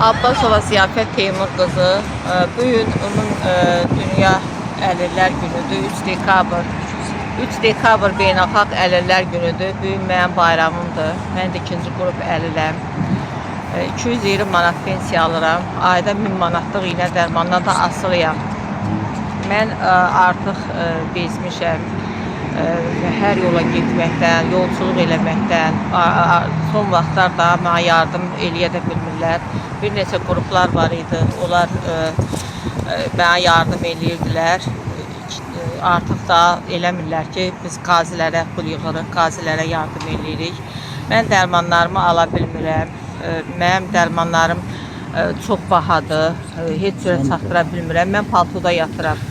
Abbasova Ziyafət Teymur qızı e, bu onun e, Dünya Əlillər Günüdür. 3 dekabr 3 dekabr Beynəlxalq Əlillər Günüdür. Bu gün mənim bayramımdır. Mən də ikinci qrup əliləm. E, 220 manat pensiya alıram. Ayda 1000 manatlıq iynə dərmandan da asılıyam. Mən artıq bezmişəm. Hər yola getməkdən, yolçuluq eləməkdən, son vaxtlarda mənə yardım eləyə də bilmirlər. Bir neçə qruplar var idi. Onlar mənə yardım eləyirdilər. Artıq da eləmirlər ki, biz qazilərə pul yığırıq, qazilərə yardım eləyirik. Mən dərmanlarımı ala bilmirəm. Mənim dərmanlarım çox bahadır. Heç cürə çatdıra bilmirəm. Mən paltoda yatıram.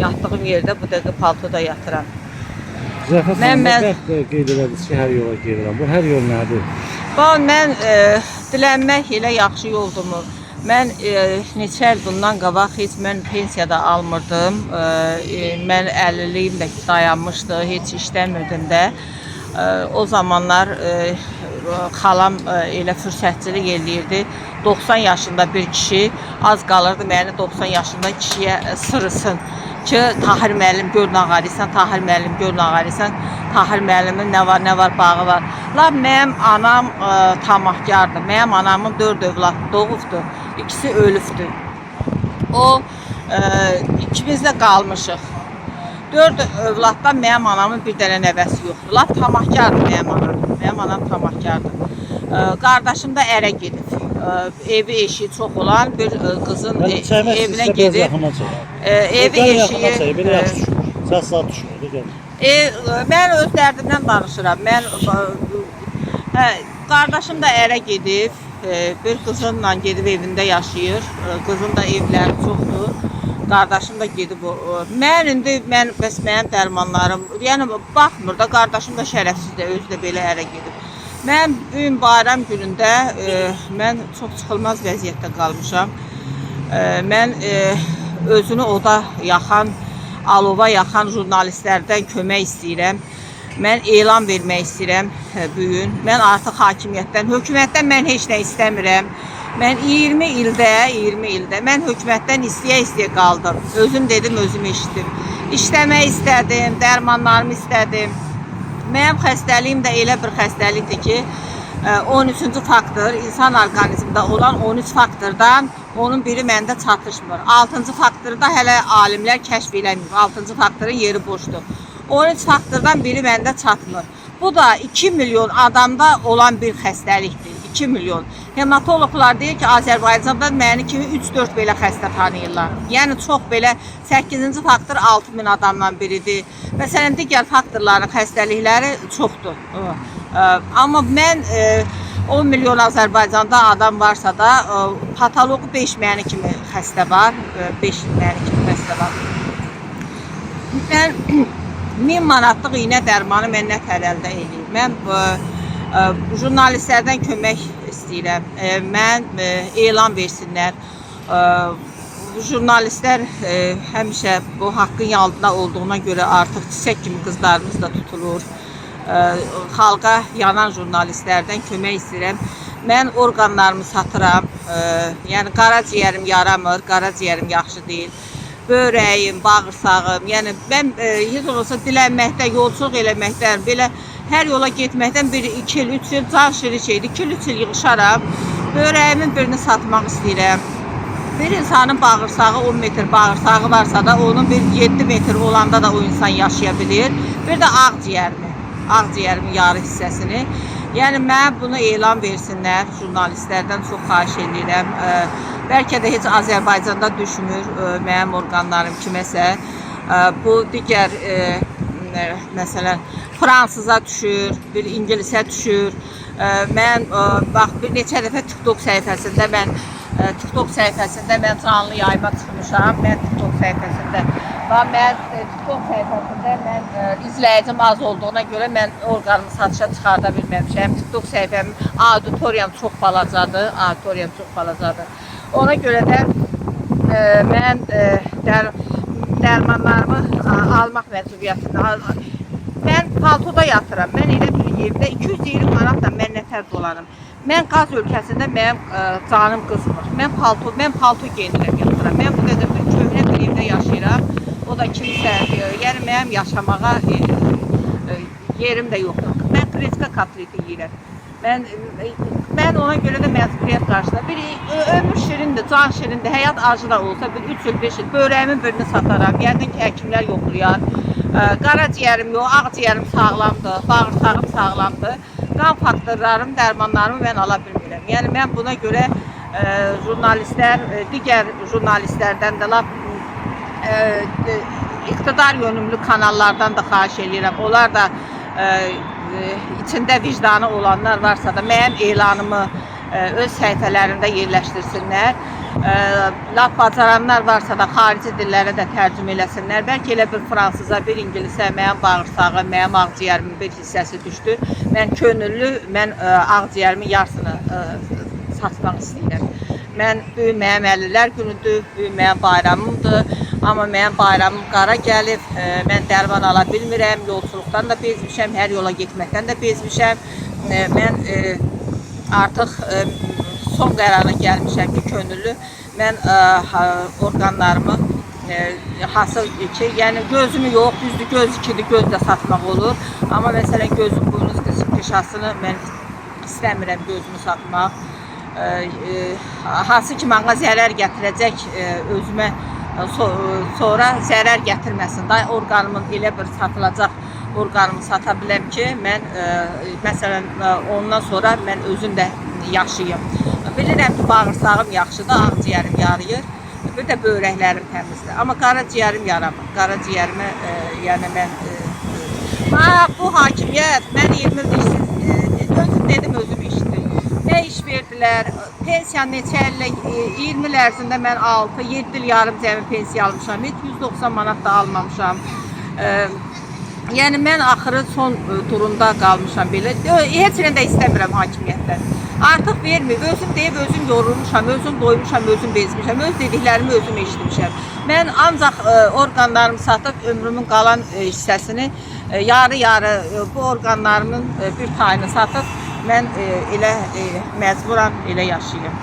Yatdığım yerdə bu dəqiqə paltoda yatıram. Mən- mən, qeyd elədiniz ki, hər yola gedirəm. Bu hər yol nədir? Bax mən e, dilənmək elə yaxşı yoldumu? Mən e, neçə il bundan qabaq heç mən pensiyada almırdım. E, e, mən 50-liyim də dayanmışdı, heç işləmirdim də. E, o zamanlar e, xalam e, elə fürsətçilik eləyirdi. 90 yaşında bir kişi az qalırdı məni 90 yaşında kişiyə sırısın ki, Tahir müəllim gör nə ağarırsan, Tahir müəllim gör nə ağarırsan, Tahir müəllimin nə var, nə var, bağı var. La mənim anam ə, tamahkardır. Mənim anamın 4 övlad doğubdu. İkisi ölübdü. O ə, ikimiz də qalmışıq. 4 övladdan mənim anamın bir dənə nəvəsi yoxdur. Lap tamahkardır mənim anam. Mənim anam tamahkardır. Ə, qardaşım da ərə gedib. Ə, evi eşiyi çox olan bir e, biraz gedib. yaxına çək. Ə, evi eşiyi çək, belə ə, yaxşı düşmür. Səs saat düşmür. Gəl. E, mən öz dərdimdən danışıram. Mən hə, qardaşım da ərə gedib, e, bir qızınla gedib evində yaşayır. E, Qızın da evləri çoxdur. Qardaşım da gedib o- Mən indi mən bəs mənim dərmanlarım, yəni baxmır da qardaşım da şərəfsizdir, özü də belə ərə gedib. Mən bu gün bayram günündə e, mən çox çıxılmaz vəziyyətdə qalmışam. E, mən e, özünü oda yaxan, alova yaxan jurnalistlərdən kömək istəyirəm. Mən elan vermək istəyirəm e, bu gün. Mən artıq hakimiyyətdən, hökumətdən mən heç nə istəmirəm. Mən 20 ildə, 20 ildə mən hökumətdən istəyə-istəyə qaldım. Özüm dedim, özüm eşitdim. İşləmək istədim, dərmanlarımı istədim. Mənim xəstəliyim də elə bir xəstəlikdir ki, e, 13-cü faktor insan orqanizmində olan 13 faktordan onun biri məndə çatışmır. 6-cı faktoru da hələ alimlər kəşf eləməyib. 6-cı faktorun yeri boşdur. 13 faktordan biri məndə çatmır. Bu da 2 milyon adamda olan bir xəstəlikdir. 2 milyon. Hematoloqlar deyir ki, Azərbaycanda məni kimi 3-4 belə xəstə tanıyırlar. Yəni çox belə 8-ci faktor 6000 adamdan biridir. Məsələn, digər faktorların xəstəlikləri çoxdur. Amma mən ə, 10 milyon Azərbaycanda adam varsa da ə, patoloqu 5 məni kimi xəstə var, 5 məni kimi xəstə var. Mən 1000 manatlıq iynə dərmanı mən nə tələl-də eləyim. Mən jurnalistlərdən kömək istəyirəm. Mən elan versinlər. Jurnalistlər həmişə bu haqqın yalında olduğuna görə artıq çiçək kimi qızlarımız da tutulur. Xalqa yanan jurnalistlərdən kömək istəyirəm. Mən orqanlarımı satıram. Yəni qaraciyərim yaramır, qaraciyərim yaxşı deyil börəyim, bağırsağım, yəni mən e, heç olmasa dilənməkdən, yolçuluq eləməkdən, belə hər yola getməkdən bir 2 il, 3 il can şirik şeydi. 2 il, 3 il yığışaram. Börəyimin birini satmaq istəyirəm. Bir insanın bağırsağı 10 metr bağırsağı varsa da onun bir 7 metr olanda da o insan yaşaya bilir. Bir də ağciyərimi, ağciyərimin yarı hissəsini. Yəni mən bunu elan versinlər jurnalistlərdən çox xahiş edirəm. Ə, bəlkə də heç Azərbaycanda düşmür ə, mənim orqanlarım kiməsə. Ə, bu digər ə, məsələn fransıza düşür, bir ingilisə düşür. Ə, mən ə, bax bir neçə dəfə TikTok səhifəsində mən ə, TikTok səhifəsində mən canlı yayıma çıxmışam. Mən TikTok səhifəsində və mən ə, TikTok səhifəsində mən izləyicim az olduğuna görə mən orqanımı satışa çıxarda bilməmişəm. TikTok səhifəm auditoriyam çox balacadır, auditoriyam çox balacadır. Ona görə də ə, mən ə, dər, dərmanlarımı almaq məcburiyyətində Mən paltoda yatıram. Mən elə bir yerdə 220 manatla mən nətər dolanım. Mən qaz ölkəsində mənim ə, canım qızmır. Mən palto, mən palto geyinirəm yatıram. Mən bu qədər bir köhnə bir evdə yaşayıram. O da kimsə, ə, yəni mənim yaşamağa ə, yerim də yoxdur. Mən kreska kotleti yeyirəm. Mən mən ona görə də məcburiyyət qarşısında bir ömür şirindir, can şirindir. Həyat acı da olsa bir 3 il, 5 il börəyimin birini sataram. Yəqin ki, həkimlər yoxlayar. Qaraciyərim yox, ağciyərim sağlamdır, bağırsağım sağlamdır. Qan faktorlarım, dərmanlarımı mən ala bilmirəm. Yəni mən buna görə ə, jurnalistlər, ə, digər jurnalistlərdən də lap ə, ə, iqtidar yönümlü kanallardan da xahiş edirəm. Onlar da ə, içində vicdanı olanlar varsa da mənim elanımı ə, öz səhifələrində yerləşdirsinlər. Ə, lap bacaranlar varsa da xarici dillərə də tərcümə eləsinlər. Bəlkə elə bir fransıza, bir ingilisə mənim bağırsağım, mənim ağciyərimin bir hissəsi düşdü. Mən könüllü, mən ə, ağciyərimin yarısını ə, satmaq istəyirəm. Mən mənim 50-lər günüdür, bu gün mənim bayramımdır. Amma mənim bayramım qara gəlib. E, mən dərman ala bilmirəm, yolçuluqdan da bezmişəm, hər yola getməkdən də bezmişəm. E, mən e, artıq e, son qərara gəlmişəm ki, könüllü mən e, ha- orqanlarımı e, hasıl ki, yəni gözümü yox, düzdür göz ikili göz də satmaq olur. Amma məsələn gözün buynuz qışasını mən istəmirəm gözümü satmaq. E, e, hansı ki mənə zərər gətirəcək e, özümə e, so, sonra zərər gətirməsin. Da orqanımın elə bir satılacaq orqanımı sata biləm ki, mən e, məsələn e, ondan sonra mən özüm də yaşayım. Bilirəm ki, bağırsağım yaxşıdır, ağciyərim yarıyır. Bir də böyrəklərim təmizdir. Amma qaraciyərim yaramır. Qaraciyərimə e, yəni mən e, e, bu hakimiyyət mən 20 il işsiz e, özüm dedim özüm işdir. Nə iş verdilər? Pensiya neçə illə 20 il ərzində mən 6 7 il yarım cəmi pensiya almışam. Heç 190 manat da almamışam. E, Yəni mən axırı son ə, turunda qalmışam belə. Heç nə də istəmirəm hakimiyyətdən. Artıq vermir. Özüm deyib özüm yorulmuşam, özüm doymuşam, özüm bezmişəm. Öz dediklərimi özüm eşitmişəm. Mən ancaq ə, orqanlarımı satıb ömrümün qalan ə, hissəsini ə, yarı-yarı ə, bu orqanlarımın ə, bir tayını satıb mən ə, elə ə, məcburam elə yaşayım.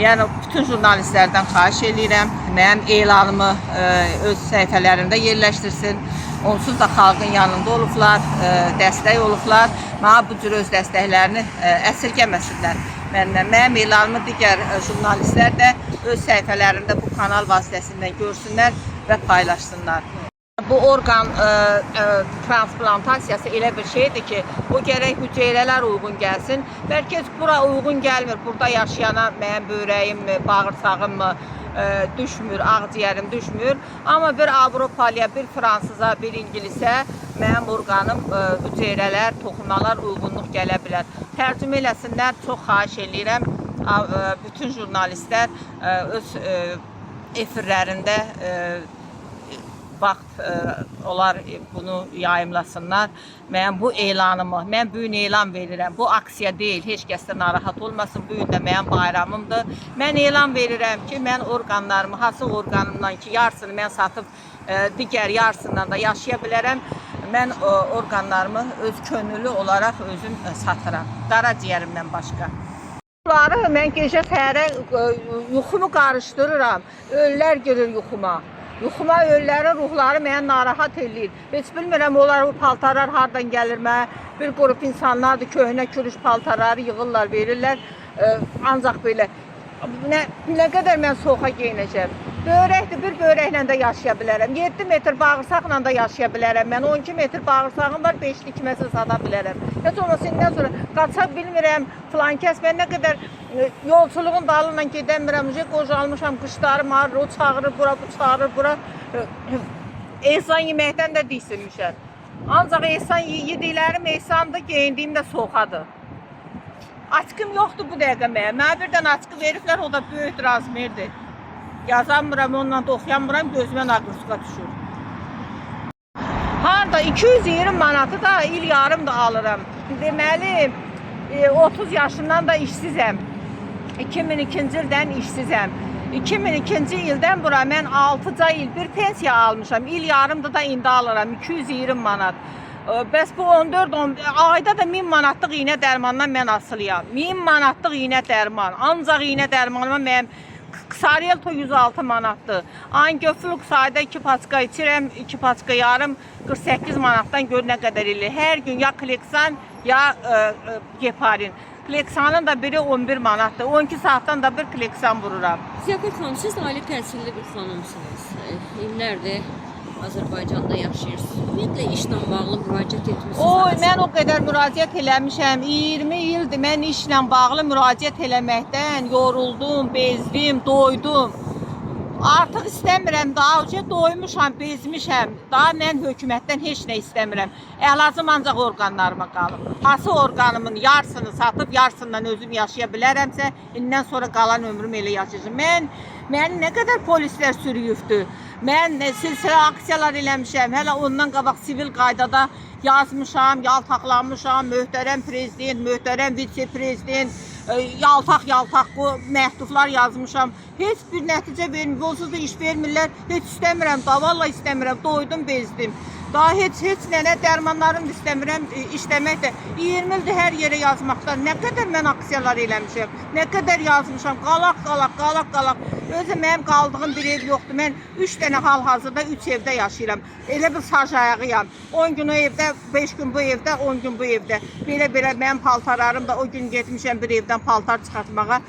Yəni bütün jurnalistlərdən xahiş edirəm, mənim elanımı ə, öz səhifələrində yerləşdirsin. Onsuz da xalqın yanında olublar, ə, dəstək olublar. Mənə bu cür öz dəstəklərini ə, əsirgəməsinlər. Məndən mənim elanımı digər ə, jurnalistlər də öz səhifələrində bu kanal vasitəsilə görsünlər və paylaşsınlar. Bu orqan ə, ə, transplantasiyası elə bir şeydir ki, o gərək hüceyrələr uyğun gəlsin. Bəlkə bura uyğun gəlmir. Burada yaşayana mənim böyrəyim, bağırsağım mı ə, düşmür, ağciyərim düşmür. Amma bir Avropalıya, bir Fransıza, bir İngilisə mənim orqanım ə, hüceyrələr, toxumalar uyğunluq gələ bilər. Tərcümə eləsinlər, çox xahiş eləyirəm. Bütün jurnalistlər ə, öz ə, efirlərində ə, vaxt ə, onlar e, bunu yayımlasınlar. Mən bu elanımı, mən bu gün elan verirəm. Bu aksiya deyil, heç kəs də narahat olmasın. Bu gün də mənim bayramımdır. Mən elan verirəm ki, mən orqanlarımı, hansı orqanımdan ki, yarısını mən satıb ə, digər yarısından da yaşaya bilərəm. Mən o orqanlarımı öz könüllü olaraq özüm ə, satıram. Qaraciyərimdən başqa. Bunları mən gecə səhərə ə, yuxumu qarışdırıram. Ölülər girir yuxuma. Yuxuma ölülərin ruhları məni narahat eləyir. Heç bilmirəm onlar bu paltarlar hardan gəlir mənə. Bir qrup insanlardır köhnə kürüş paltarları yığırlar, verirlər. Ancaq belə nə, nə qədər mən soğuğa geyinəcəm. Böyrəkdir, bir böyrəklə də yaşaya bilərəm. 7 metr bağırsaqla da yaşaya bilərəm. Mən 12 metr bağırsağım var, 5'li kiməsə sata bilərəm. Heç olmasa indən sonra qaça bilmirəm, filan kəs mən nə qədər e, yolçuluğun dalıyla gedəmirəm. Uje qocalmışam, qışlarım ağrır, o çağırır bura, bu çağırır bura. E, Ehsan yeməkdən də diksinmişəm. Ancaq ehsan yediklərim ehsandır, geyindiyim də soğuqadır. Açqım yoxdur bu dəqiqə mənim. Mənə birdən açqı veriblər, o da böyük razmerdir. Yazamıram, onunla da oxuyamıram, gözümə naqruska düşür. Harda 220 manatı da il yarım da alıram. Deməli, e, 30 yaşından da işsizəm. 2002-ci ildən işsizəm. 2002-ci ildən bura mən 6 il bir pensiya almışam. İl yarımda da indi alıram 220 manat. Ə, Bəs bu 14 10 ayda da 1000 manatlıq iynə dərmandan mən asılıyam. 1000 manatlıq iynə dərman. Ancaq iynə dərmanıma mənim Xarelto 106 manatdır. Angioflux ayda 2 paçka içirəm, 2 paçka yarım 48 manatdan gör nə qədər eləyir. Hər gün ya Kleksan ya ə, ə, Geparin. Kleksanın da biri 11 manatdır. 12 saatdan da bir Kleksan vururam. Ziyafət xanım, siz ali təhsilli bir xanımsınız. E, İllərdir Azərbaycanda yaşayırsınız. Ümumiyyətlə işlə bağlı müraciət etmisiniz. Oy, mən o qədər müraciət eləmişəm. 20 ildir mən işlə bağlı müraciət eləməkdən yoruldum, bezdim, doydum. Artıq istəmirəm, daha önce doymuşam, bezmişəm. Daha mən hökumətdən heç nə istəmirəm. Əlacım ancaq orqanlarıma qalıb. Hansı orqanımın yarısını satıb, yarısından özüm yaşaya bilərəmsə, indən sonra qalan ömrüm elə yaşayacağam. Mən məni nə qədər polislər sürüyübdü. Mən e, silsilə aksiyalar eləmişəm. Hələ ondan qabaq sivil qaydada yazmışam, yaltaqlanmışam. Möhtərəm prezident, möhtərəm vitse-prezident, e, yaltaq yaltaq bu məktublar yazmışam. Heç bir nəticə vermir. Onsuz da iş vermirlər. Heç istəmirəm da, vallahi istəmirəm. Doydum, bezdim. Daha heç heç nənə dərmanlarım istəmirəm e, işləmək də 20 ildir hər yerə yazmaqdan. Nə qədər mən aksiyalar eləmişəm. Nə qədər yazmışam. Qalaq, qalaq, qalaq, qalaq. Özü mənim qaldığım bir ev yoxdur. Mən 3 dənə hal-hazırda 3 evdə yaşayıram. Elə bir saj ayağıyam. 10 gün o evdə, 5 gün bu evdə, 10 gün bu evdə. Belə-belə mənim paltarlarım da o gün getmişəm bir evdən paltar çıxartmağa.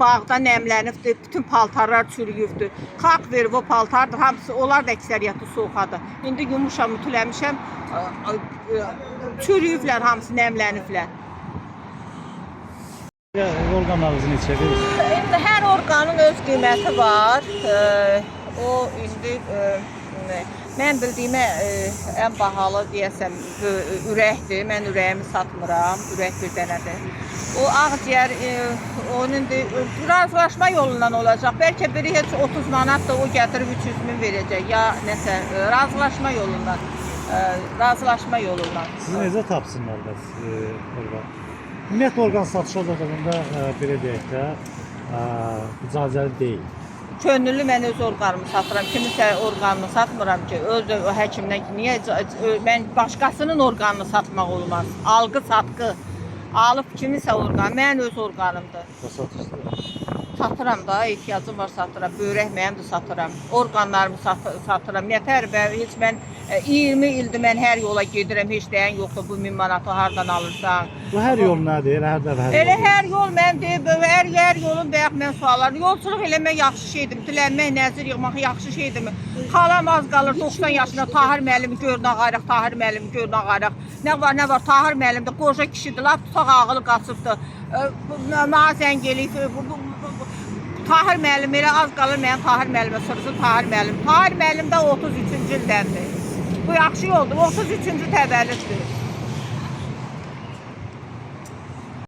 Bağda nəmlənibdi, bütün paltarlar çürüyübdü. Xalq verib o paltardır, hamısı onlar da əksəriyyəti soğuqadır. İndi yumuşam, ütüləmişəm, ə, çürüyüblər, hamısı nəmləniblər. Ya, orqanlarınızı neçə verirsiniz? İndi hər orqanın öz qiyməti var. Ee, o indi e, mən bildiyimə e, ən bahalı deyəsəm bu ürəkdir. Mən ürəyimi satmıram. Ürək bir dənədir. O ağciyər e, onun razılaşma yolundan olacaq. Bəlkə biri heç 30 manat da o gətirib 300 min verəcək ya nəsə e, razılaşma yolundan. E, razılaşma yolundan. Sizi necə tapsınlar bəs e, orqan? Ümumiyyətlə orqan satışı olacağında e, belə deyək də e, icazəli deyil. Könüllü mən öz orqanımı satıram. Kiminsə orqanını satmıram ki, öz o həkimdən ki, niyə mən başqasının orqanını satmaq olmaz. Alqı satqı. Alıb kiminsə orqan, mən öz orqanımdır. Satıram da, ehtiyacım var satıram. Böyrək mənim də satıram. Orqanlarımı sat satıram. Nətər bə heç mən e, 20 ildir mən hər yola gedirəm. Heç deyən yoxdur bu 1000 manatı hardan alırsan. Bu hər yol nədir? Elə hər dəfə hər Elə hər yol mən deyib, hər hər yolun bayaq mən suallar. Yolçuluq eləmək yaxşı şeydir. Dilənmək, nəzir yığmaq yaxşı şeydirmi? Xalam az qalır 90 yaşında Tahir müəllimi görün ağarıq, Tahir müəllimi görün ağarıq. Nə var, nə var? Tahir müəllim də qoca kişidir, lap tutaq ağılı qaçıbdı. Mənə zəng eləyib. Tahir müəllim elə az qalır mənim Tahir müəllimə soruşsun Tahir müəllim. Tahir müəllim də 33-cü ildəndir. Bu yaxşı yoldur. 33-cü təvəllüddür.